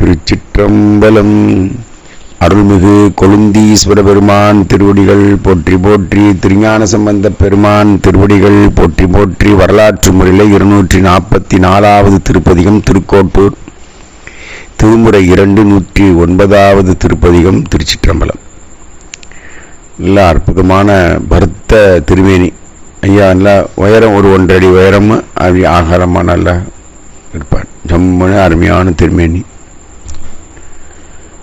திருச்சிற்றம்பலம். அருள்மிகு கொழுந்தீஸ்வர பெருமான் திருவடிகள் போற்றி போற்றி திருஞான சம்பந்த பெருமான் திருவடிகள் போற்றி போற்றி வரலாற்று முறையில் இருநூற்றி நாற்பத்தி நாலாவது திருப்பதிகம் திருக்கோட்டூர். திருமுறை இரண்டு நூற்றி ஒன்பதாவது திருப்பதிகம் திருச்சிற்றம்பலம். நல்ல அற்புதமான பருத்த திருமேனி. ஐயா நல்லா உயரம் ஒரு ஒன்றடி அடி உயரம் அப்படி ஆகாரமாக நல்லா இருப்பார். ஜம்முன்னு அருமையான திருமேனி.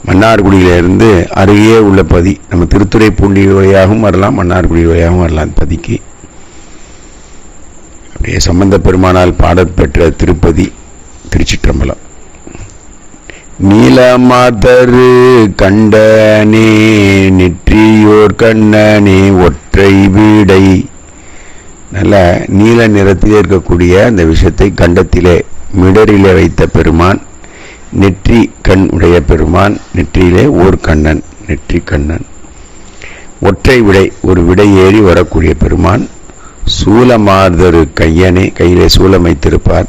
மன்னார்குடியிலிருந்து அருகே உள்ள பதி நம்ம திருத்துறைப்பூண்டி வழியாகவும் வரலாம் மன்னார்குடி வழியாகவும் வரலாம் அந்த பதிக்கு. அப்படியே சம்பந்த பெருமானால் பாடப்பெற்ற திருப்பதி திருச்சிற்றம்பலம். நீலமாதரு கண்டனே நெற்றியோர் கண்ணனே ஒற்றை வீடை. நல்ல நீல நிறத்திலே இருக்கக்கூடிய அந்த விஷயத்தை கண்டத்திலே மிடரிலே வைத்த பெருமான் நெற்றி கண் உடைய பெருமான் நெற்றியிலே ஓர் கண்ணன் நெற்றி கண்ணன். ஒற்றை விடை ஒரு விடை ஏறி வரக்கூடிய பெருமான் சூலமார்தரு கையனே கையிலே சூலம் வைத்திருப்பார்.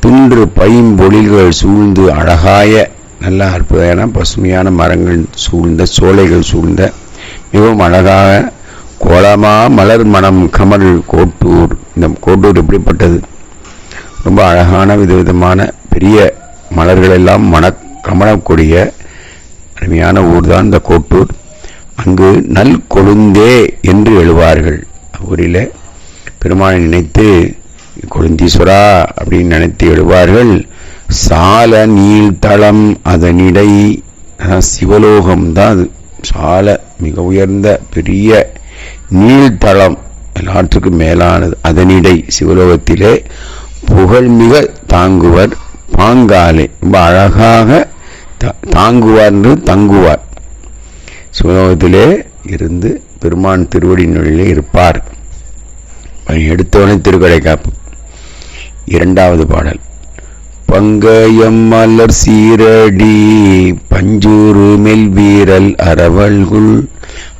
துன்று பைம்பொழில்கள் சூழ்ந்து அழகாய நல்ல அற்புதமான பசுமையான மரங்கள் சூழ்ந்த சோலைகள் சூழ்ந்த மிகவும் அழகாக கோலமா மலர் மனம் கமல் கோட்டூர் இந்த கோட்டூர் எப்படிப்பட்டது? ரொம்ப அழகான விதவிதமான பெரிய மலர்கள் எல்லாம் மன கமலக்கூடிய அருமையான ஊர் தான் இந்த கோட்டூர். அங்கு நல் கொழுந்தே என்று எழுவார்கள். ஊரில் பெருமாளை நினைத்து கொழுந்தீஸ்வரா அப்படின்னு நினைத்து எழுவார்கள். சால நீள்தளம் அதனிடை அதான் சிவலோகம் தான் அது. சால மிக உயர்ந்த பெரிய நீள்தளம் எல்லாற்றுக்கும் மேலானது. அதனிடை சிவலோகத்திலே புகழ்மிக தாங்குவர். பாங்காலே ரொம்ப அழகாக தா- தாங்குவார் என்று தங்குவார். சுலோகத்திலே இருந்து பெருமான் திருவடியினுள்ளே இருப்பார். எடுத்தவனை திருக்கடை காப்பு இரண்டாவது பாடல். பங்கயம் மலர் சீரடி பஞ்சூரு மெல் வீரல் அரவல்குள்.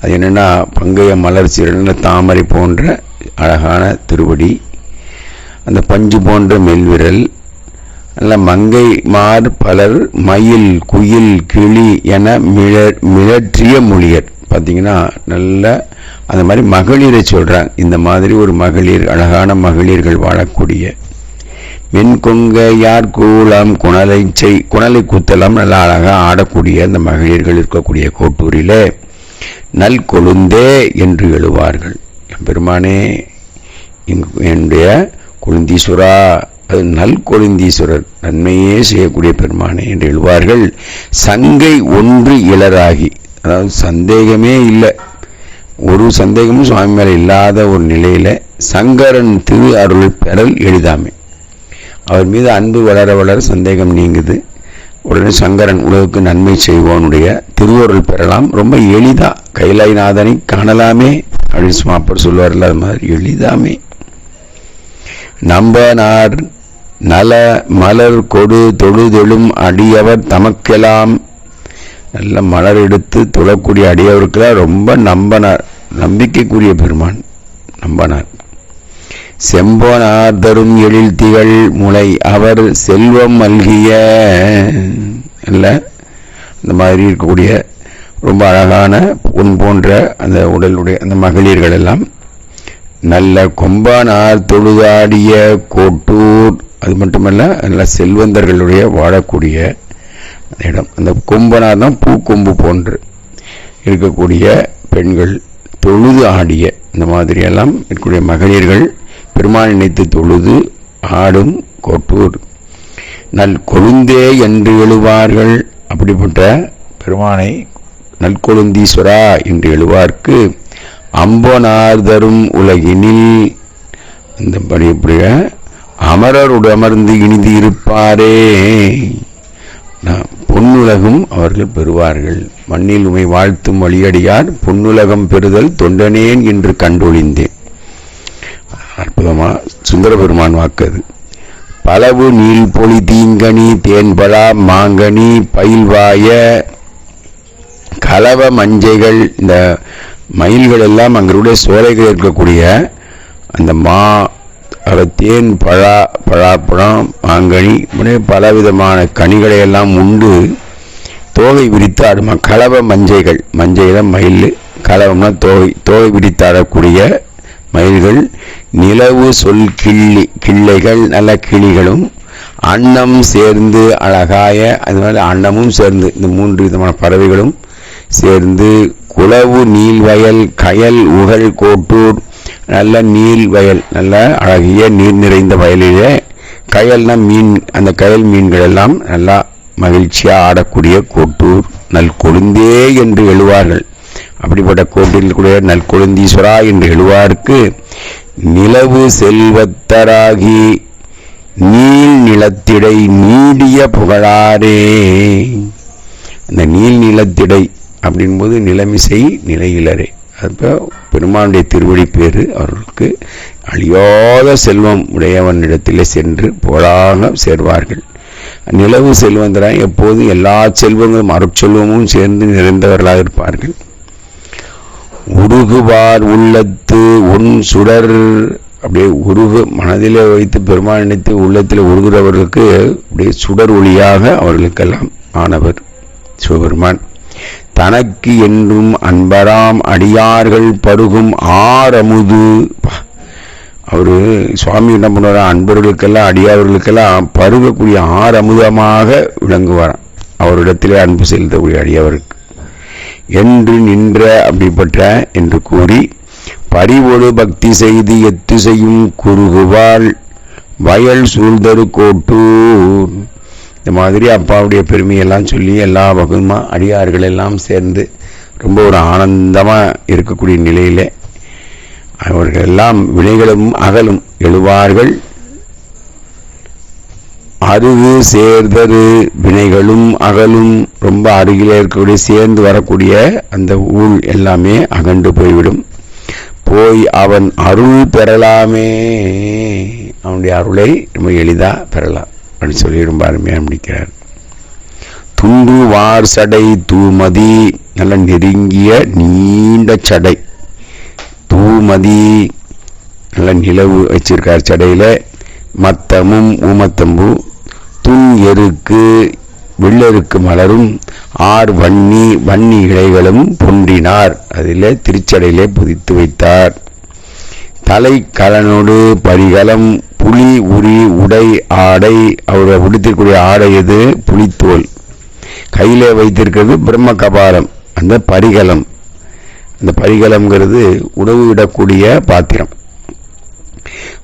அது என்னன்னா பங்கய மலர் சீரல்னு தாமரை போன்ற அழகான திருவடி. அந்த பஞ்சு போன்ற மெல்விரல் நல்ல மங்கை மார் பலர் மயில் குயில் கிளி என மிழ மிழற்றிய மொழியர். பார்த்தீங்கன்னா நல்ல அந்த மாதிரி மகளிரை சொல்கிறாங்க இந்த மாதிரி ஒரு மகளிர் அழகான மகளிர்கள் வாழக்கூடிய. வெண்கொங்க யார் கூலாம் குணலை செய் குணலை கூத்தலாம் நல்லா அழகாக ஆடக்கூடிய அந்த மகளிர்கள் இருக்கக்கூடிய கோட்டூரில் நல் கொழுந்தே என்று எழுவார்கள். பெருமானே என்னுடைய குழுந்தீஸ்வரா அது நல்கொழுந்தீஸ்வரர் நன்மையே செய்யக்கூடிய பெருமானே என்று எழுவார்கள். சங்கை ஒன்று இளராகி அதாவது சந்தேகமே இல்லை. ஒரு சந்தேகமும் சுவாமி மேலே இல்லாத ஒரு நிலையில் சங்கரன் திரு அருள் பெறல் எளிதாமே. அவர் மீது அன்பு வளர வளர சந்தேகம் நீங்குது. உடனே சங்கரன் உலகுக்கு நன்மை செய்வோனுடைய திருவருள் பெறலாம். ரொம்ப எளிதா கைலாய்நாதனை காணலாமே அப்படின்னு சுமாப்பர் சொல்லுவார்ல அது மாதிரி எளிதாமே. நம்பனார் நல மலர் கொடு தொழுதெழும் அடியவர் தமக்கெல்லாம் நல்ல மலர் எடுத்து தொழக்கூடிய அடியவருக்கெல்லாம் ரொம்ப நம்பனார் நம்பிக்கைக்குரிய பெருமான் நம்பனார். செம்போனார் தரும் எழில் திகழ் முளை அவர் செல்வம் மல்கிய அல்ல அந்த மாதிரி இருக்கக்கூடிய ரொம்ப அழகான பொன் போன்ற அந்த உடலுடைய அந்த மகளிர்கள் எல்லாம் நல்ல கொம்பானார் தொழுதாடிய கோட்டூர் அது மட்டுமல்ல நல்ல செல்வந்தர்களுடைய வாழக்கூடிய இடம். அந்த கொம்பனார் தான் பூக்கொம்பு போன்று இருக்கக்கூடிய பெண்கள் தொழுது ஆடிய இந்த மாதிரியெல்லாம் இருக்கக்கூடிய மகளிர்கள் பெருமாள் நினைத்து தொழுது ஆடும் கோட்டூர். நல் கொழுந்தே என்று எழுவார்கள் அப்படிப்பட்ட பெருமானை நற்கொழுந்தீஸ்வரா என்று எழுவார்க்கு. அம்பனார் தரும் உலகினில் இந்த படிப்படிய அமரரோடு அமர்ந்து இனிது இருப்பாரே நான் பொன்னுலகம் அவர்கள் பெறுவார்கள். மண்ணில் உமை வாழ்த்தும் வழியடியார் பொன்னுலகம் பெறுதல் தொண்டனேன் என்று கண்டொழிந்தேன். அற்புதமா சுந்தர பெருமான் வாக்கு பலவு நீள் பொலி தீங்கனி தேன்பலா மாங்கனி பயில்வாய கலவ மஞ்சைகள் இந்த மயில்கள் எல்லாம் அங்களுடைய சோலைகள் இருக்கக்கூடிய அந்த மா அவர் தேன் பழா பழாப்பழம் மாங்கனி இப்படி பலவிதமான கனிகளை எல்லாம் உண்டு. தோகை விரித்து ஆடுமா கலவ மஞ்சைகள். மஞ்சைகள் மயில். கலவம்னா தோகை. தோகை விரித்து ஆடக்கூடிய மயில்கள். நிலவு சொல் கிள்ளி கிள்ளைகள் நல்ல கிளிகளும். அன்னம் சேர்ந்து அழகாய அது மாதிரி அன்னமும் சேர்ந்து இந்த மூன்று விதமான பறவைகளும் சேர்ந்து குளவு நீள்வயல் கயல் உகழ் கோட்டூர் நல்ல நீள் வயல் நல்ல அழகிய நீர் நிறைந்த வயலிலே கயல்னா மீன் அந்த கயல் மீன்கள் எல்லாம் நல்லா மகிழ்ச்சியாக ஆடக்கூடிய கோட்டூர் நல் கொழுந்தே என்று எழுவார்கள். அப்படிப்பட்ட கோட்டில் கூட நல் கொழுந்தீஸ்வரா என்று எழுவார்க்கு நிலவு செல்வத்தராகி நீள் நிலத்திடை நீடிய புகழாரே. அந்த நீள் நிலத்திடை அப்படின்போது நிலமிசை நிலையிலரே. அப்போ பெருமானுடைய திருவடி பேரு அவர்களுக்கு அழியாத செல்வம் உடையவனிடத்திலே சென்று புகழாக சேர்வார்கள். நிலவு செல்வந்தராய் எப்போதும் எல்லா செல்வங்களும் அருட்செல்வமும் சேர்ந்து நிறைந்தவர்களாக இருப்பார்கள். உருகுவார் உள்ளத்து உன் சுடர். அப்படியே உருகு மனதில் வைத்து பெருமாள் உள்ளத்தில் உருகுறவர்களுக்கு அப்படியே சுடர் ஒளியாக அவர்களுக்கெல்லாம் ஆனவர் சிவபெருமான். தனக்கு என்றும் அன்பராம் அடியார்கள் பருகும் ஆரமுது. அவரு சுவாமி என்ன பண்ணுவார்? அன்பர்களுக்கெல்லாம் அடியார்களுக்கெல்லாம் பருகக்கூடிய ஆரமுதமாக விளங்குவாராம். அவரிடத்திலே அன்பு செலுத்தக்கூடிய அடியவருக்கு. என்று நின்ற அப்படிப்பட்ட என்று கூறி பரிவொடு பக்தி செய்து எத்து செய்யும் குறுகுவாள் வயல் சூழ்தரு கோட்டூர். இந்த மாதிரி அப்பாவுடைய பெருமையெல்லாம் சொல்லி எல்லா வகுமா அடியார்கள் எல்லாம் சேர்ந்து ரொம்ப ஒரு ஆனந்தமாக இருக்கக்கூடிய நிலையில் அவர்கள் எல்லாம் வினைகளும் அகலும் எழுவார்கள். அருகு சேர்ந்தது வினைகளும் அகலும் ரொம்ப அருகிலே இருக்கக்கூடிய சேர்ந்து வரக்கூடிய அந்த ஊழ் எல்லாமே அகண்டு போய்விடும். போய் அவன் அருள் பெறலாமே. அவனுடைய அருளை ரொம்ப எளிதாக பெறலாம். அப்படின்னு சொல்லி ரொம்ப அருமையாக முடிக்கிறார். துண்டு வார் சடை தூமதி நல்ல நெருங்கிய நீண்ட சடை. தூமதி நல்ல நிலவு வச்சிருக்கார் சடையில. மத்தமும் ஊமத்தம்பு துண் எருக்கு வெள்ளெருக்கு மலரும் ஆர் வன்னி வன்னி இலைகளும் பொன்றினார். அதிலே திருச்சடையிலே புதித்து வைத்தார். தலை பரிகலம் புலி உரி உடை ஆடை அவர் உடுத்திருக்கூடிய ஆடை எது? புலித்தோல். கையிலே வைத்திருக்கிறது பிரம்ம கபாலம் அந்த பரிகலம். அந்த பரிகலம்ங்கிறது உணவு இடக்கூடிய பாத்திரம்.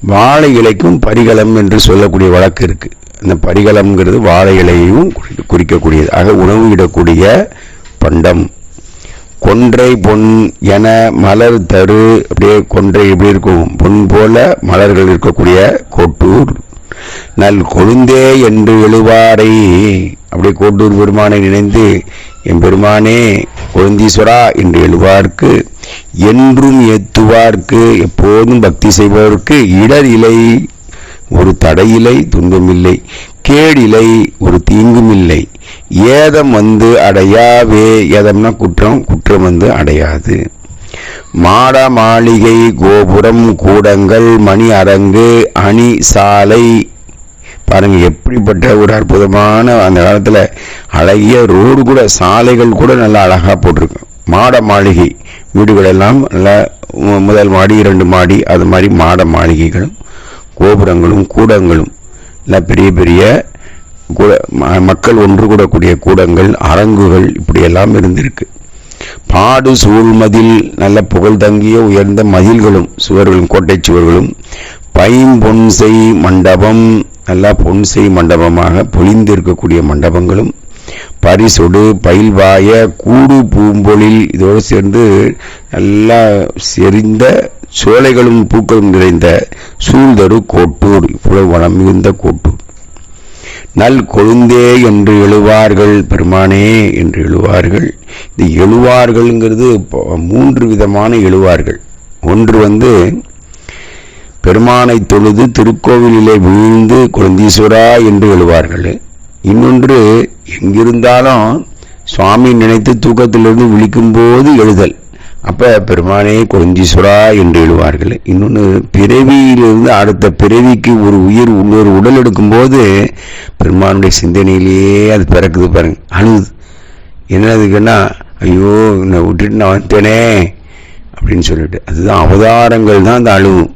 வாழை இலைக்கும் பரிகலம் என்று சொல்லக்கூடிய வழக்கு இருக்கு. அந்த பரிகலம்ங்கிறது வாழை இலையையும் குறி- குறிக்கக்கூடியது. ஆக உணவு இடக்கூடிய பண்டம். கொன்றை பொன் என மலர் தரு அப்படியே கொன்றை எப்படி இருக்கும்? பொன் போல மலர்கள் இருக்கக்கூடிய கோட்டூர். நல் கொழுந்தே என்று எழுவாரை அப்படியே கோட்டூர் பெருமானை நினைந்து என் பெருமானே கொழுந்தீஸ்வரா என்று எழுவார்க்கு. என்றும் ஏத்துவார்க்கு எப்போதும் பக்தி செய்பவர்க்கு இடர் இலை ஒரு தடையிலை துன்பமில்லை கேடிலை ஒரு தீங்கும் இல்லை. ஏதம் வந்து அடையாவே ஏதம்னா குற்றம் குற்றம் வந்து அடையாது. மாட மாளிகை கோபுரம் கூடங்கள் மணி அரங்கு அணி சாலை. பாருங்க எப்படிப்பட்ட ஒரு அற்புதமான அந்த காலத்தில் அழகிய ரோடு கூட சாலைகள் கூட நல்லா அழகாக போட்டிருக்கு. மாட மாளிகை வீடுகளெல்லாம் நல்லா முதல் மாடி இரண்டு மாடி அது மாதிரி மாட மாளிகைகளும் கோபுரங்களும் கூடங்களும் நல்லா பெரிய பெரிய கூட- ம- மக்கள் ஒன்று கூடக்கூடிய கூடங்கள் அரங்குகள் இப்படியெல்லாம் இருந்திருக்கு. பாடு சூழ்மதில் நல்ல புகழ் தங்கிய உயர்ந்த மதில்களும் சுவர்களும் கோட்டை சுவர்களும் பைம்பொன்சை மண்டபம் நல்லா பொன்சை மண்டபமாக பொழிந்து இருக்கக்கூடிய மண்டபங்களும் பரிசொடு பயில்வாய கூடு பூம்பொழில் இதோடு சேர்ந்து நல்லா செறிந்த சோலைகளும் பூக்களும் நிறைந்த சூழ்தரு கோட்டூர் இவ்வளவு வளம் மிகுந்த கோட்டூர். நல் கொழுந்தே என்று எழுவார்கள் பெருமானே என்று எழுவார்கள். இந்த எழுவார்கள்ங்கிறது மூன்று விதமான எழுவார்கள். ஒன்று வந்து பெருமானை தொழுது திருக்கோவிலிலே வீழ்ந்து குழந்தீஸ்வரா என்று எழுவார்கள். இன்னொன்று எங்கிருந்தாலும் சுவாமி நினைத்து தூக்கத்திலிருந்து விழிக்கும் போது எழுதல். அப்போ பெருமானே கொழுந்தீஸ்வரா என்று எழுவார்கள். இன்னொன்று பிறவியிலிருந்து அடுத்த பிறவிக்கு ஒரு உயிர் இன்னொரு உடல் எடுக்கும்போது பெருமானுடைய சிந்தனையிலேயே அது பிறக்குது பாருங்க அழுது. என்னதுக்குன்னா ஐயோ என்னை விட்டுட்டு நான் வந்துட்டேனே அப்படின்னு சொல்லிட்டு. அதுதான் அவதாரங்கள் தான் அந்த அழுவும்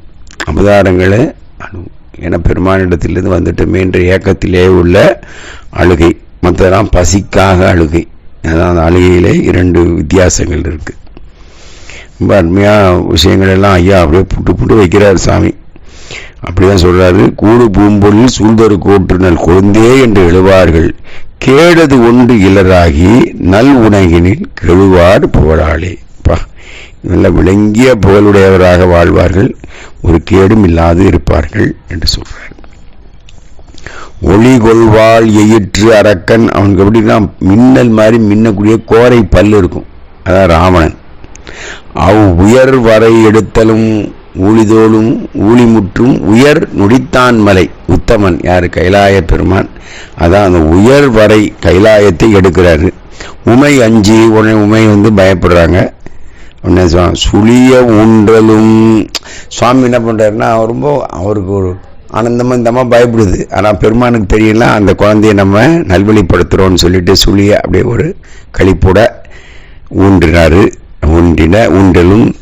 அவதாரங்களை அழுவும் ஏன்னா பெருமானிடத்திலிருந்து வந்துட்டோமே என்ற ஏக்கத்திலே உள்ள அழுகை. மற்றதெல்லாம் பசிக்காக அழுகை. அதான் அந்த அழுகையிலே இரண்டு வித்தியாசங்கள் இருக்குது ரொம்ப அருமையாக விஷயங்கள் எல்லாம் ஐயா அப்படியே புட்டு புட்டு வைக்கிறார் சாமி. அப்படிதான் சொல்றாரு கூடு பூம்பொழில் சூழ்தொரு கோற்றுநல் கொழுந்தே என்று எழுவார்கள் கேடது ஒன்று இலராகி நல் உணகினில் கெழுவார் புகழாளே. பா நல்ல விளங்கிய புகழுடையவராக வாழ்வார்கள் ஒரு கேடும் இல்லாது இருப்பார்கள் என்று சொல்றார். ஒளி கொள்வாள் எயிற்று அரக்கன் அவனுக்கு எப்படின்னா மின்னல் மாதிரி மின்னக்கூடிய கோரை பல் இருக்கும். அதான் ராவணன். அவ் உயர் வரை எடுத்தலும் ஊழிதோளும் ஊழிமுற்றும் உயர் நுடித்தான் மலை. உத்தமன் யார்? கைலாய பெருமான். அதான் அந்த உயர் வரை கைலாயத்தை எடுக்கிறாரு. உமை அஞ்சு உடனே உமை வந்து பயப்படுறாங்க. உடனே சொல்லுவாங்க, சுழிய ஊன்றலும். சுவாமி என்ன பண்ணுறாருன்னா அவர் ரொம்ப அவருக்கு ஒரு ஆனந்தமாக இந்தமாக பயப்படுது. ஆனால் பெருமானுக்கு தெரியல அந்த குழந்தைய நம்ம நல்வழிப்படுத்துகிறோன்னு சொல்லிட்டு சுழிய அப்படியே ஒரு கழிப்புட ஊன்றினார் உண்டின உண்டலும்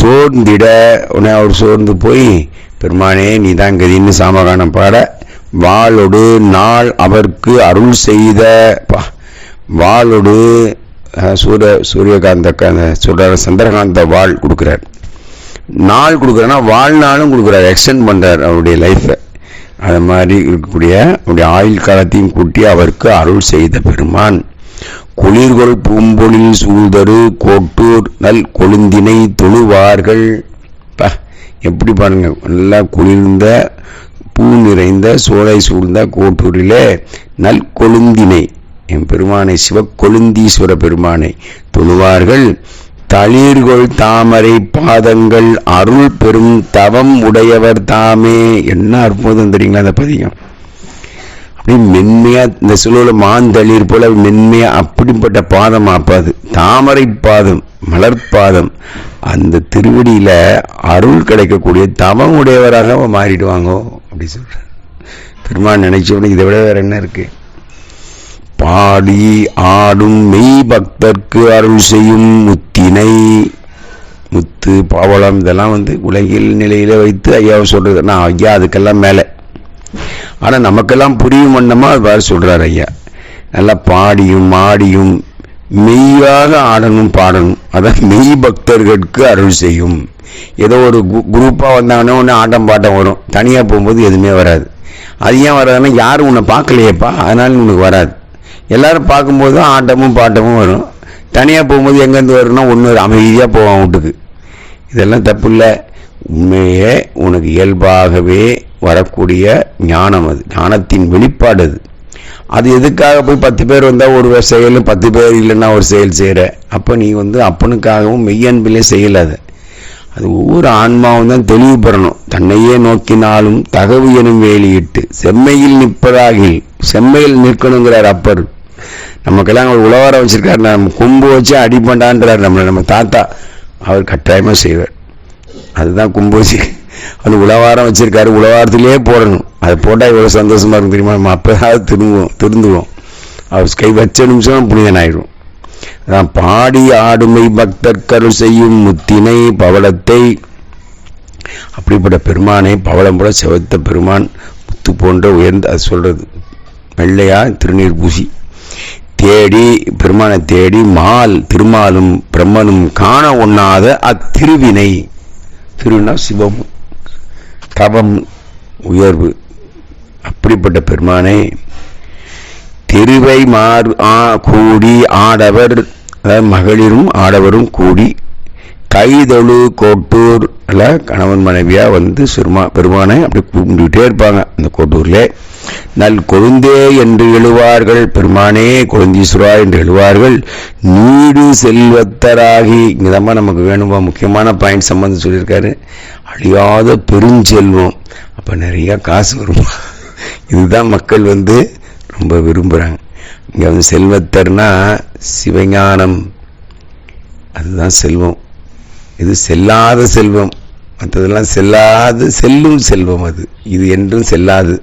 சோர்ந்திட உடனே அவர் சோர்ந்து போய் பெருமானே நீதான் கதின்னு சாமகானம் பாட வாளொடு நாள் அவர்க்கு அருள் செய்த பா வாளொடு சூரிய சூரியகாந்த க- சொல்றாரு சந்திரகாந்த வாள் கொடுக்குறார். நாள் கொடுக்குறேன்னா வாழ்நாளும் கொடுக்குறாரு எக்ஸ்டெண்ட் பண்ணுறார் அவருடைய லைஃப்பை அது மாதிரி இருக்கக்கூடிய அவருடைய ஆயுள் காலத்தையும் கூட்டி அவருக்கு அருள் செய்த பெருமான். குளிர்கொள் பூம்பொழில் சூழ்தரு கோட்டூர் நல் கொழுந்தினை தொழுவார்கள். எப்படி பாருங்க நல்லா குளிர்ந்த பூ நிறைந்த சோலை சூழ்ந்த கோட்டூரிலே நல் கொழுந்தினை என் பெருமானை சிவக்கொழுந்தீஸ்வர பெருமானை தொழுவார்கள். தளிர்கொள் தாமரை பாதங்கள் அருள் பெரும் தவம் உடையவர் தாமே. என்ன அற்புதம் தெரியுங்களா அந்த பதிகம்? அப்படி மென்மையா இந்த சிலுவையில் மாந்தளிர் போல மென்மையா அப்படிப்பட்ட பாதம் ஆப்பாது. தாமரை பாதம் மலர்பாதம் அந்த திருவடியில அருள் கிடைக்கக்கூடிய தவம் உடையவராக அவன் மாறிடுவாங்கோ அப்படி சொல்றார். பெருமான் நினைச்சவனுக்கு இதை விட வேற என்ன இருக்கு? பாடி ஆடும் மெய் பக்தர்க்கு அருள் செய்யும் முத்தினை முத்து பவளம் இதெல்லாம் வந்து உலகில் நிலையில வைத்து ஐயாவை சொல்றது. நான் ஐயா அதுக்கெல்லாம் மேலே. ஆனால் நமக்கெல்லாம் புரியும் வண்ணமா வேறு சொல்கிறார் ஐயா. நல்லா பாடியும் ஆடியும் மெய்யாக ஆடணும் பாடணும். அதான் மெய் பக்தர்களுக்கு அருள் செய்யும். ஏதோ ஒரு குரூப்பாக வந்தாங்கன்னா ஒன்று ஆட்டம் பாட்டம் வரும். தனியாக போகும்போது எதுவுமே வராது. அது ஏன் வராதுன்னா யாரும் உன்னை பார்க்கலையேப்பா. அதனால உனக்கு வராது. எல்லாரும் பார்க்கும்போது தான் ஆட்டமும் பாட்டமும் வரும். தனியாக போகும்போது எங்கேருந்து வரும்னா ஒன்று அமைதியாக போவான் வீட்டுக்கு இதெல்லாம் தப்பு இல்லை உண்மையே உனக்கு இயல்பாகவே வரக்கூடிய ஞானம் அது. ஞானத்தின் வெளிப்பாடு அது. அது எதுக்காக போய் பத்து பேர் வந்தால் ஒரு செயல் பத்து பேர் இல்லைன்னா ஒரு செயல் செய்கிற அப்போ நீ வந்து அப்பனுக்காகவும் மெய்யன்பிலே செய்யல அது அது ஒவ்வொரு ஆன்மாவும் தான் தெளிவு பெறணும். தன்னையே நோக்கினாலும் தகவு எனும் வேலியிட்டு செம்மையில் நிற்பதாகில் செம்மையில் நிற்கணுங்கிறார் அப்பர். நமக்கெல்லாம் அவர் உழவாரம் வச்சிருக்காரு நம்ம கொம்பு வச்சு அடிப்பண்டான்றார் நம்மளை நம்ம தாத்தா. அவர் கட்டாயமாக செய்வார். அதுதான் கும்போசி அது உழவாரம் வச்சிருக்காரு உழவாரத்திலே போடணும். அது போட்டால் இவ்வளோ சந்தோஷமா இருக்கும் தெரியுமா? நம்ம அப்போதாவது திரும்புவோம் திருந்துவோம். அவர் கை வச்ச நிமிஷம் புனிதன் ஆயிடும் அதான் பாடி ஆடுமை பக்தர்கரு செய்யும் முத்தினை பவளத்தை. அப்படிப்பட்ட பெருமானை பவளம் போல செவத்த பெருமான் முத்து போன்ற உயர்ந்து அது சொல்றது வெள்ளையா திருநீர் பூசி. தேடி பெருமானை தேடி மால் திருமாலும் பிரம்மனும் காண ஒண்ணாத அத்திருவினை. திருவினா சிவம் தவம் உயர்வு. அப்படிப்பட்ட பெருமானை தெருவை மாறு ஆ கூடி ஆடவர் மகளிரும் ஆடவரும் கூடி கைதொழு கோட்டூரில் கணவன் மனைவியாக வந்து சிறுமா பெருமானை அப்படி கும்பிட்டுட்டே இருப்பாங்க. அந்த கோட்டூரில் நல் கொழுந்தே என்று எழுவார்கள் பெருமானே கொழுந்தீஸ்வரா என்று எழுவார்கள் நீடு செல்வத்தராகி இங்கதான் நமக்கு வேணுமா முக்கியமான பாயிண்ட் சம்பந்தம் சொல்லியிருக்காரு. அழியாத பெருஞ்செல்வம். அப்போ நிறையா காசு வருமா? இதுதான் மக்கள் வந்து ரொம்ப விரும்புகிறாங்க இங்கே வந்து செல்வத்தர்னா சிவஞானம். அதுதான் செல்வம். இது செல்லாத செல்வம். மற்றதெல்லாம் செல்லாது செல்லும் செல்வம் அது. இது என்றும் செல்லாது.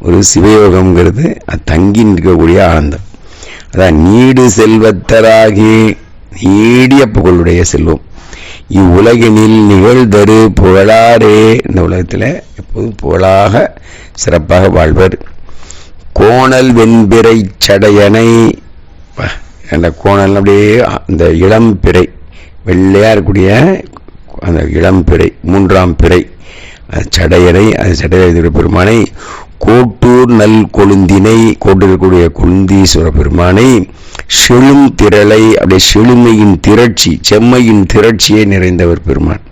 ஒரு சிவயோகம்ங்கிறது அது தங்கி நிற்கக்கூடிய ஆனந்தம். அதான் நீடு செல்வத்தராகி நீடிய புகழுடைய செல்வம். இவ்வுலகினில் நிகழ்தரு புகழாரே இந்த உலகத்தில் எப்போதும் புகழாக சிறப்பாக வாழ்வர். கோணல் வெண்பிறை சடையனை. அந்த கோணல் அப்படியே அந்த இளம் வெள்ளையாக இருக்கக்கூடிய அந்த இளம் பிறை மூன்றாம் பிறை சடையரை சடையனை அது சடையரை பெருமானை கோட்டூர் நல் கொழுந்தினை கோட்டிருக்கக்கூடிய கொழுந்தீஸ்வர பெருமானை செழும் திரளை அப்படியே செழுமையின் திரட்சி செம்மையின் திரட்சியை நிறைந்தவர் பெருமான்.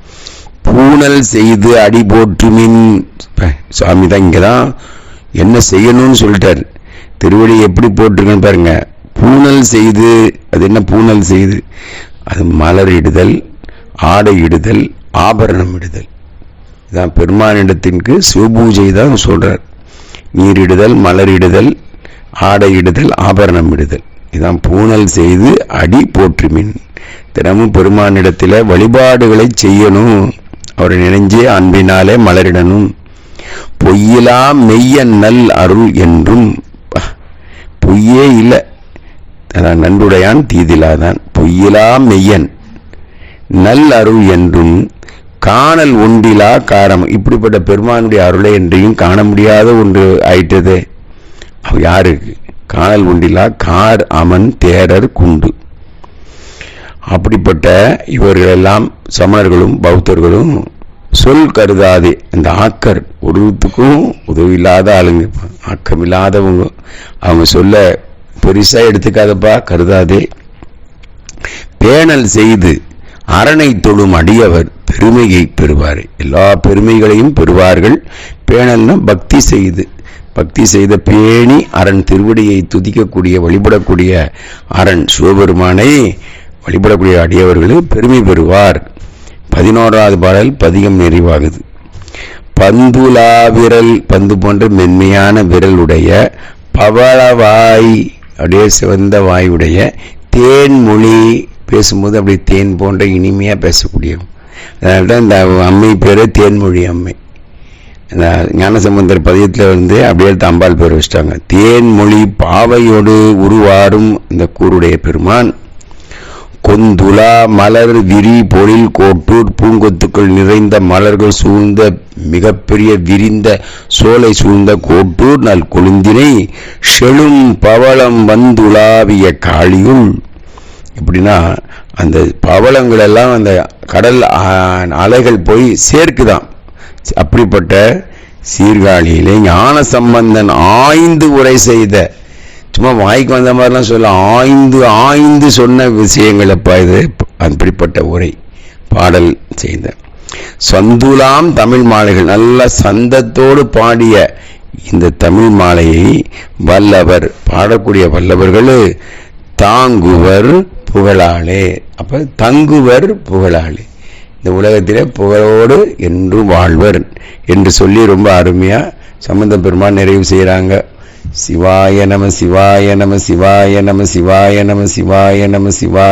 பூணல் செய்து அடி போற்றுமின் சுவாமி தான் இங்கே தான் என்ன செய்யணும்னு சொல்லிட்டார். திருவடி எப்படி போட்டிருக்கேன்னு பாருங்க. பூணல் செய்து அது என்ன பூணல் செய்து? அது மலரிடுதல் ஆடையிடுதல் ஆபரணமிடுதல். ஆபரணம் இடுதல் இதான் பெருமானிடத்திற்கு சிவபூஜை தான் சொல்கிறார் நீரிடுதல் மலரிடுதல் ஆடையிடுதல் ஆபரணமிடுதல். ஆபரணம் இடுதல் இதான் பூணல் செய்து அடி போற்றுமின். தினமும் பெருமானிடத்தில் வழிபாடுகளை செய்யணும். அவரை நினைஞ்சே அன்பினாலே மலரிடணும். பொய்யிலா மெய்ய நல் அருள் என்றும் பொய்யே இல்லை. அதான் நன்றுடையான் தீதிலாதான். பொய்யிலா மெய்யன். நல் அருள் என்றும் காணல் ஒன்றிலா காரம் இப்படிப்பட்ட பெருமானுடைய அருளை என்றையும் காண முடியாத ஒன்று ஆயிட்டது. அவ யாருக்கு காணல் ஒன்றிலா கார் அமன் தேரர் குண்டு. அப்படிப்பட்ட இவர்களெல்லாம் சமணர்களும் பௌத்தர்களும் சொல் கருதாதே. அந்த ஆக்கர் ஒருத்துக்கும் உதவி இல்லாத ஆளுங்க. ஆக்கம் இல்லாதவங்க அவங்க சொல்ல பெருசாக எடுத்துக்காதப்பா கருதாதே. பேணல் செய்து அரணை தொழும் அடியவர் பெருமையை பெறுவார். எல்லா பெருமைகளையும் பெறுவார்கள். பேணல்னா பக்தி செய்து பக்தி செய்த பேணி அரண் திருவடியை துதிக்கக்கூடிய வழிபடக்கூடிய அரண் சிவபெருமானை வழிபடக்கூடிய அடியவர்களே பெருமை பெறுவார். பதினோராவது பாடல் பதிகம் நிறைவாகுது. பந்துலா விரல் பந்து போன்ற மென்மையான விரலுடைய பவளவாய் அப்படியே சிவந்த வாயுடைய தேன்மொழி பேசும்போது அப்படியே தேன் போன்ற இனிமையாக பேசக்கூடிய அதனால தான் இந்த அம்மை பேர் தேன்மொழி அம்மை. இந்த ஞானசம்பந்தர் பதியத்தில் வந்து அப்படியே தம்பால் அம்பாள் பேர் வச்சிட்டாங்க. தேன்மொழி பாவையோடு உருவாரும் இந்த கூருடைய பெருமான். கொந்துலா மலர் விரி பொழில் கோட்டூர் பூங்கொத்துக்கள் நிறைந்த மலர்கள் சூழ்ந்த மிகப்பெரிய விரிந்த சோலை சூழ்ந்த கோட்டூர் நல் கொழுந்தினை செழும் பவளம் வந்துலாவிய காளியுள். எப்படின்னா அந்த பவளங்கள் எல்லாம் அந்த கடல் அலைகள் போய் சேர்க்குதாம் அப்படிப்பட்ட சீர்காழியிலே ஞான சம்பந்தன் ஆய்ந்து உரை செய்த சும்மா வாய்க்கு வந்த மாதிரிலாம் சொல்ல ஆய்ந்து ஆய்ந்து சொன்ன விஷயங்கள் அப்பா இது அப்படிப்பட்ட உரை பாடல் செய்த. சந்துலாம் தமிழ் மாலைகள் நல்ல சந்தத்தோடு பாடிய இந்த தமிழ் மாலையை வல்லவர் பாடக்கூடிய வல்லவர்கள் தாங்குவர் புகழாளே அப்ப தங்குவர் புகழாளே இந்த உலகத்திலே புகழோடு என்று வாழ்வர் என்று சொல்லி ரொம்ப அருமையா சம்பந்த பெருமான் நிறைவு செய்கிறாங்க சிவாய நம சிவாய நம சிவாய நம சிவாய நம சிவாய நம சிவா